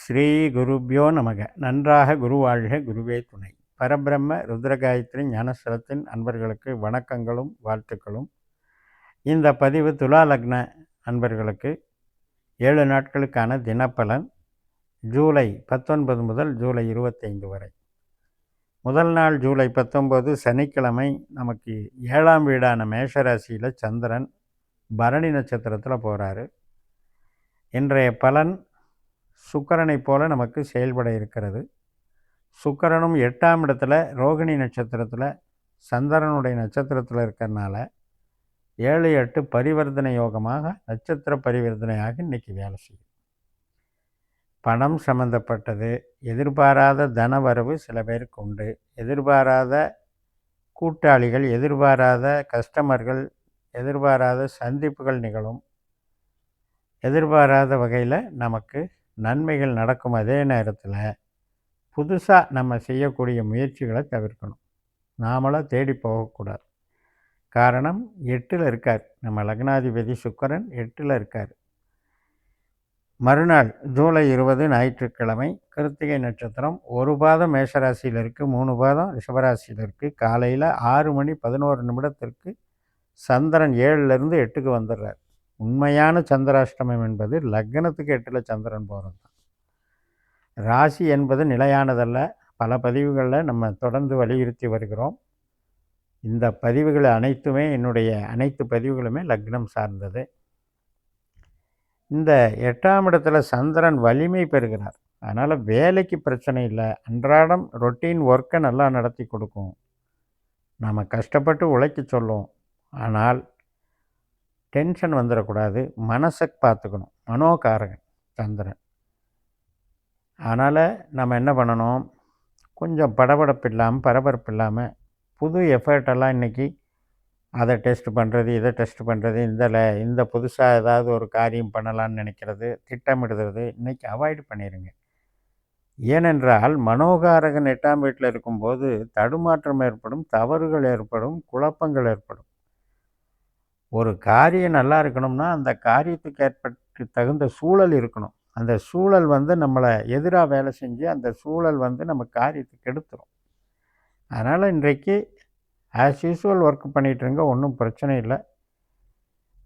ஸ்ரீ குருப்யோ நமக. நன்றாக குரு வாழ்க குருவே துணை. பரபிரம்ம ருத்ரகாயத்ரி ஞானஸ்தலத்தின் அன்பர்களுக்கு வணக்கங்களும் வாழ்த்துக்களும். இந்த பதிவு துலா லக்ன அன்பர்களுக்கு ஏழு நாட்களுக்கான தினப்பலன் ஜூலை பத்தொன்பது முதல் ஜூலை இருபத்தைந்து வரை. முதல் நாள் ஜூலை பத்தொம்போது சனிக்கிழமை நமக்கு ஏழாம் வீடான மேஷராசியில் சந்திரன் பரணி நட்சத்திரத்தில் போகிறாரு இன்றைய பலன் சுக்கரனை போல நமக்கு செயல்பட இருக்கிறது. சுக்கரனும் எட்டாம் இடத்துல ரோகிணி நட்சத்திரத்தில் சந்திரனுடைய நட்சத்திரத்தில் இருக்கிறனால ஏழு எட்டு பரிவர்த்தனை யோகமாக நட்சத்திர பரிவர்த்தனையாக இன்றைக்கி வேலை செய்யும். பணம் சம்மந்தப்பட்டது எதிர்பாராத தனவரவு சில பேருக்கு உண்டு. எதிர்பாராத கூட்டாளிகள் எதிர்பாராத கஸ்டமர்கள் எதிர்பாராத சந்திப்புகள் நிகழும். எதிர்பாராத வகையில் நமக்கு நன்மைகள் நடக்கும் அதே நேரத்தில் புதுசாக நம்ம செய்யக்கூடிய முயற்சிகளை தவிர்க்கணும். நாமளாக தேடி போகக்கூடாது. காரணம் எட்டில் இருக்கார். நம்ம லக்னாதிபதி சுக்கரன் எட்டில் இருக்கார். மறுநாள் ஜூலை இருபது ஞாயிற்றுக்கிழமை கிருத்திகை நட்சத்திரம் ஒரு பாதம் மேஷராசியில் இருக்குது மூணு பாதம் ரிஷபராசியில் இருக்குது காலையில் ஆறு மணி பதினோரு நிமிடத்திற்கு சந்திரன் ஏழுலேருந்து எட்டுக்கு வந்துடுறார். உண்மையான சந்திராஷ்டமம் என்பது லக்னத்துக்கு எட்டில் சந்திரன் போகிறது தான். ராசி என்பது நிலையானதல்ல. பல பதிவுகளில் நம்ம தொடர்ந்து வலியுறுத்தி வருகிறோம். இந்த பதிவுகள் அனைத்துமே என்னுடைய அனைத்து பதிவுகளுமே லக்னம் சார்ந்தது. இந்த எட்டாம் இடத்துல சந்திரன் வலிமை பெறுகிறார். அதனால் வேலைக்கு பிரச்சனை இல்லை. அன்றாடம் ரொட்டீன் ஒர்க்கை நல்லா நடத்தி கொடுக்கும். நாம் கஷ்டப்பட்டு உழைக்க சொல்லும் ஆனால் டென்ஷன் வந்துடக்கூடாது மனசை பார்த்துக்கணும் மனோகாரகன் சந்திரன் அதனால் நம்ம என்ன பண்ணணும்? கொஞ்சம் படபடப்பு இல்லாமல் பரபரப்பு இல்லாமல் புது எஃபர்ட்டெல்லாம் இன்றைக்கி அதை டெஸ்ட் பண்ணுறது இதை டெஸ்ட் பண்ணுறது இந்த இந்த புதுசாக ஏதாவது ஒரு காரியம் பண்ணலான்னு நினைக்கிறது திட்டமிடுறது இன்றைக்கி அவாய்டு பண்ணிடுங்க ஏனென்றால் மனோகாரகன் எட்டாம் வீட்டில் இருக்கும்போது தடுமாற்றம் ஏற்படும் தவறுகள் ஏற்படும் குழப்பங்கள் ஏற்படும். ஒரு காரியம் நல்லா இருக்கணும்னா அந்த காரியத்துக்கு ஏற்பட்டு தகுந்த சூழல் இருக்கணும். அந்த சூழல் வந்து நம்மளை எதிராக வேலை செஞ்சு அந்த சூழல் வந்து நம்ம காரியத்துக்கு எடுத்துரும். அதனால் இன்றைக்கு ஆஸ் யூஸ்வல் ஒர்க் பண்ணிகிட்ருங்க ஒன்றும் பிரச்சனை இல்லை.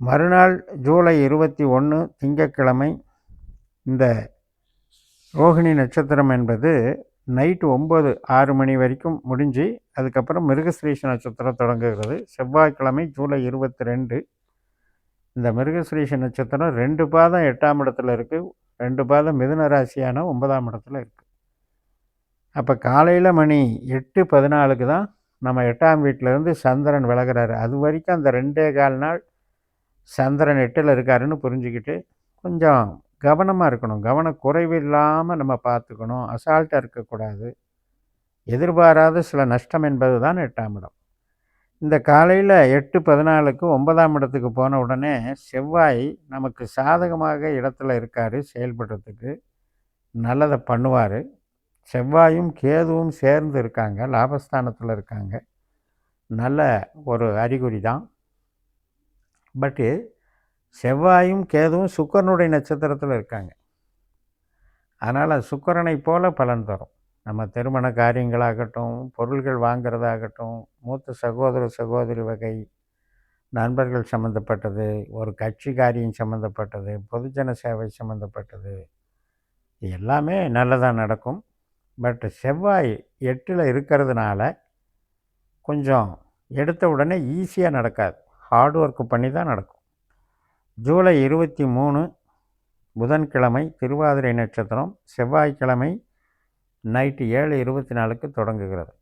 மறுநாள் ஜூலை இருபத்தி ஒன்று திங்கக்கிழமை இந்த ரோஹிணி நட்சத்திரம் என்பது நைட்டு ஒம்பது ஆறு மணி வரைக்கும் முடிஞ்சு அதுக்கப்புறம் மிருகஸ்ரீஷ நட்சத்திரம் தொடங்குகிறது. செவ்வாய்க்கிழமை ஜூலை இருபத்தி ரெண்டு இந்த மிருகஸ்ரீஷ நட்சத்திரம் ரெண்டு பாதம் எட்டாம் இடத்துல இருக்குது ரெண்டு பாதம் மிதுன ராசியான ஒன்பதாம் இடத்துல இருக்குது அப்போ காலையில் மணி எட்டு பதினாலுக்கு தான் நம்ம எட்டாம் வீட்டிலேருந்து சந்திரன் விலகிறாரு. அது வரைக்கும் அந்த ரெண்டே கால் நாள் சந்திரன் எட்டில் இருக்காருன்னு புரிஞ்சுக்கிட்டு கொஞ்சம் கவனமாக இருக்கணும். கவனக்குறைவு இல்லாமல் நம்ம பார்த்துக்கணும். அசால்ட்டாக இருக்கக்கூடாது. எதிர்பாராத சில நஷ்டம் என்பது தான் எட்டாம் இடம். இந்த காலையில் எட்டு பதினாலுக்கு ஒன்பதாம் இடத்துக்கு போன உடனே செவ்வாய் நமக்கு சாதகமாக இடத்துல இருக்கார் செயல்படுறதுக்கு. நல்லதை பண்ணுவார். செவ்வாயும் கேதுவும் சேர்ந்து இருக்காங்க. லாபஸ்தானத்தில் இருக்காங்க. நல்ல ஒரு அறிகுறி தான் பட்டு செவ்வாயும் கேதுவும் சுக்கரனுடைய நட்சத்திரத்தில் இருக்காங்க. அதனால் சுக்கரனை போல பலன் தரும். நம்ம திருமண காரியங்களாகட்டும் பொருள்கள் வாங்கிறதாகட்டும் மூத்த சகோதர சகோதரி வகை நண்பர்கள் சம்மந்தப்பட்டது ஒரு கட்சி காரியம் சம்மந்தப்பட்டது பொதுஜன சேவை சம்மந்தப்பட்டது எல்லாமே நல்லதாக நடக்கும். பட் செவ்வாய் எட்டில் இருக்கிறதுனால கொஞ்சம் எடுத்த உடனே ஈஸியாக நடக்காது. ஹார்ட் ஒர்க் பண்ணி தான் நடக்கும். ஜூலை இருபத்தி மூணு புதன்கிழமை திருவாதிரை நட்சத்திரம் செவ்வாய்க்கிழமை நைட்டு ஏழு இருபத்தி நாலுக்கு தொடங்குகிறது.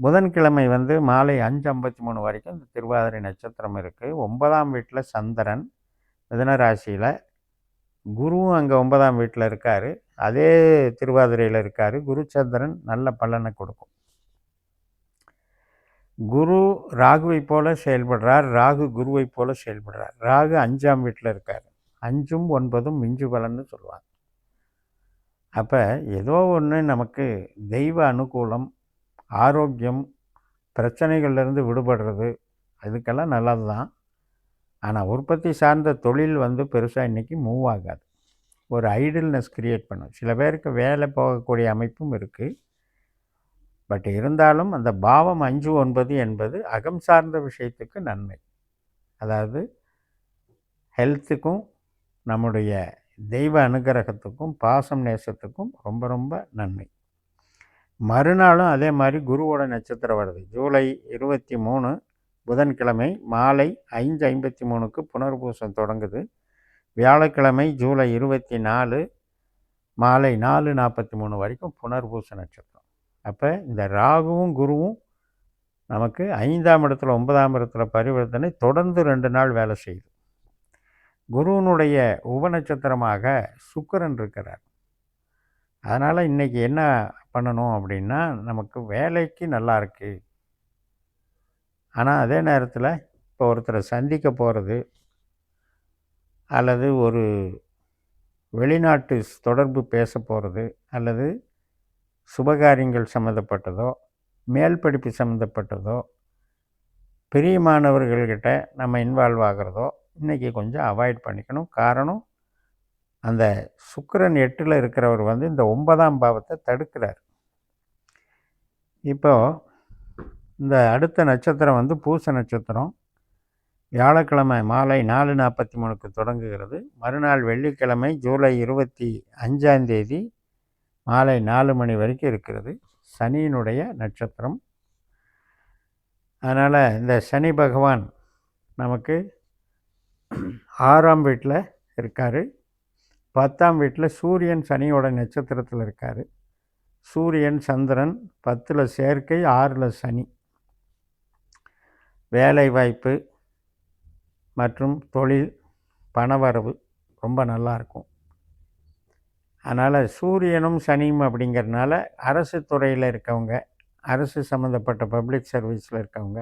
புதன்கிழமை வந்து மாலை அஞ்சு ஐம்பத்தி மூணு வரைக்கும் இந்த திருவாதிரை நட்சத்திரம் இருக்குது ஒன்பதாம் வீட்டில் சந்திரன் மிதனராசியில் குருவும் அங்கே ஒன்பதாம் வீட்டில் இருக்கார். அதே திருவாதிரையில் இருக்கார். குருச்சந்திரன் நல்ல பலனை கொடுக்கும். குரு ராகுவை போல செயல்படுறார் ராகு குருவை போல செயல்படுறார். ராகு அஞ்சாம் வீட்டில் இருக்கார். அஞ்சும் ஒன்பதும் மிஞ்சு பலன்னு சொல்லுவாங்க. அப்போ ஏதோ ஒன்று நமக்கு தெய்வ அனுகூலம் ஆரோக்கியம் பிரச்சனைகள்லேருந்து விடுபடுறது அதுக்கெல்லாம் நல்லது தான். ஆனால் உற்பத்தி சார்ந்த தொழில் வந்து பெருசாக இன்றைக்கி மூவ் ஆகாது. ஒரு ஐடில்னஸ் க்ரியேட் பண்ணும். சில பேருக்கு வேலை போகக்கூடிய அமைப்பும் இருக்குது பட் இருந்தாலும் அந்த பாவம் அஞ்சு ஒன்பது என்பது அகம் சார்ந்த விஷயத்துக்கு நன்மை. அதாவது ஹெல்த்துக்கும் நம்முடைய தெய்வ அனுகிரகத்துக்கும் பாசம் நேசத்துக்கும் ரொம்ப ரொம்ப நன்மை. மறுநாளும் அதே மாதிரி குருவோட நட்சத்திரம் வருது. ஜூலை இருபத்தி மூணு புதன்கிழமை மாலை ஐந்து ஐம்பத்தி மூணுக்கு புனர்பூசம் தொடங்குது. வியாழக்கிழமை ஜூலை இருபத்தி நாலு மாலை நாலு நாற்பத்தி மூணு வரைக்கும் புனர்பூச நட்சத்திரம். அப்போ இந்த ராகுவும் குருவும் நமக்கு ஐந்தாம் இடத்துல ஒன்பதாம் இடத்துல பரிவர்த்தனை தொடர்ந்து ரெண்டு நாள் வேலை செய்யுது. குருவனுடைய உபநட்சத்திரமாக சுக்கரன் இருக்கிறார். அதனால் இன்றைக்கி என்ன பண்ணணும் அப்படின்னா நமக்கு வேலைக்கு நல்லா இருக்குது ஆனால் அதே நேரத்தில் இப்போ ஒருத்தரை சந்திக்க போகிறது அல்லது ஒரு வெளிநாட்டு தொடர்பு பேச போகிறது அல்லது சுபகாரியங்கள் சம்மந்தப்பட்டதோ மேல் படிப்பு சம்மந்தப்பட்டதோ பெரிய மாணவர்கள்கிட்ட நம்ம இன்வால்வ் ஆகிறதோ இன்றைக்கி கொஞ்சம் அவாய்ட் பண்ணிக்கணும். காரணம் அந்த சுக்கரன் எட்டில் இருக்கிறவர் வந்து இந்த ஒன்பதாம் பாவத்தை தடுக்கிறார். இப்போது இந்த அடுத்த நட்சத்திரம் வந்து பூச நட்சத்திரம். வியாழக்கிழமை மாலை நாலு நாற்பத்தி மூணுக்கு தொடங்குகிறது. மறுநாள் வெள்ளிக்கிழமை ஜூலை இருபத்தி அஞ்சாந்தேதி மாலை நாலு மணி வரைக்கும் இருக்கிறது. சனியினுடைய நட்சத்திரம். அதனால் இந்த சனி பகவான் நமக்கு ஆறாம் வீட்டில் இருக்கார். பத்தாம் வீட்டில் சூரியன் சனியோட நட்சத்திரத்தில் இருக்கார். சூரியன் சந்திரன் பத்தில் சேர்க்கை ஆறில் சனி. வேலை வாய்ப்பு மற்றும் தொழில் பணவரவு ரொம்ப நல்லாயிருக்கும் அதனால் சூரியனும் சனியும் அப்படிங்கிறதுனால அரசு துறையில் இருக்கவங்க அரசு சம்மந்தப்பட்ட பப்ளிக் சர்வீஸில் இருக்கவங்க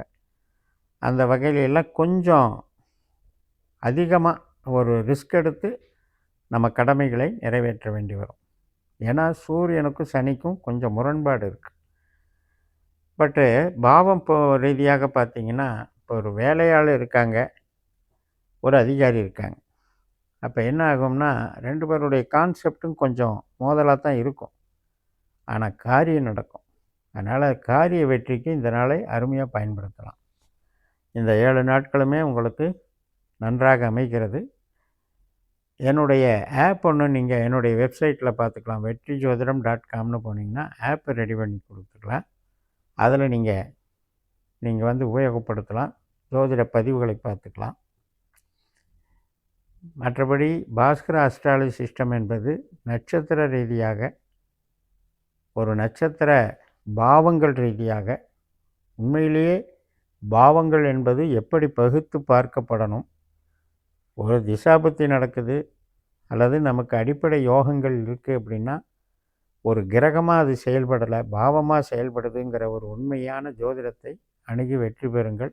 அந்த வகையிலெல்லாம் கொஞ்சம் அதிகமாக ஒரு ரிஸ்க் எடுத்து நம்ம கடமைகளை நிறைவேற்ற வேண்டி வரும். ஏன்னா சூரியனுக்கும் சனிக்கும் கொஞ்சம் முரண்பாடு இருக்குது பட்டு பாவம் இப்போ ரீதியாக பார்த்திங்கன்னா இப்போ ஒரு வேலையாள் இருக்காங்க ஒரு அதிகாரி இருக்காங்க. அப்போ என்ன ஆகும்னா ரெண்டு பேருடைய கான்செப்டும் கொஞ்சம் மோதலாக தான் இருக்கும். ஆனால் காரியம் நடக்கும். அதனால் காரிய வெற்றிக்கு இந்த நாளை அருமையாக பயன்படுத்தலாம். இந்த ஏழு நாட்களுமே உங்களுக்கு நன்றாக அமைகிறது. என்னுடைய ஆப் ஒன்று நீங்கள் என்னுடைய வெப்சைட்டில் பார்த்துக்கலாம். வெற்றி ஜோதிடம் டாட் காம்னு போனீங்கன்னா ஆப்பை ரெடி பண்ணி கொடுத்துக்கலாம் அதில் நீங்கள் நீங்கள் வந்து உபயோகப்படுத்தலாம். ஜோதிட பதிவுகளை பார்த்துக்கலாம். மற்றபடி பாஸ்கர அஸ்ட்ராலஜி சிஸ்டம் என்பது நட்சத்திர ரீதியாக ஒரு நட்சத்திர பாவங்கள் ரீதியாக உண்மையிலேயே பாவங்கள் என்பது எப்படி பகுத்து பார்க்கப்படணும் ஒரு திசாபத்தி நடக்குது அல்லது நமக்கு அடிப்படை யோகங்கள் இருக்குது அப்படின்னா ஒரு கிரகமாக அது செயல்படலை பாவமாக செயல்படுதுங்கிற ஒரு உண்மையான ஜோதிடத்தை அணுகி வெற்றி பெறுங்கள்.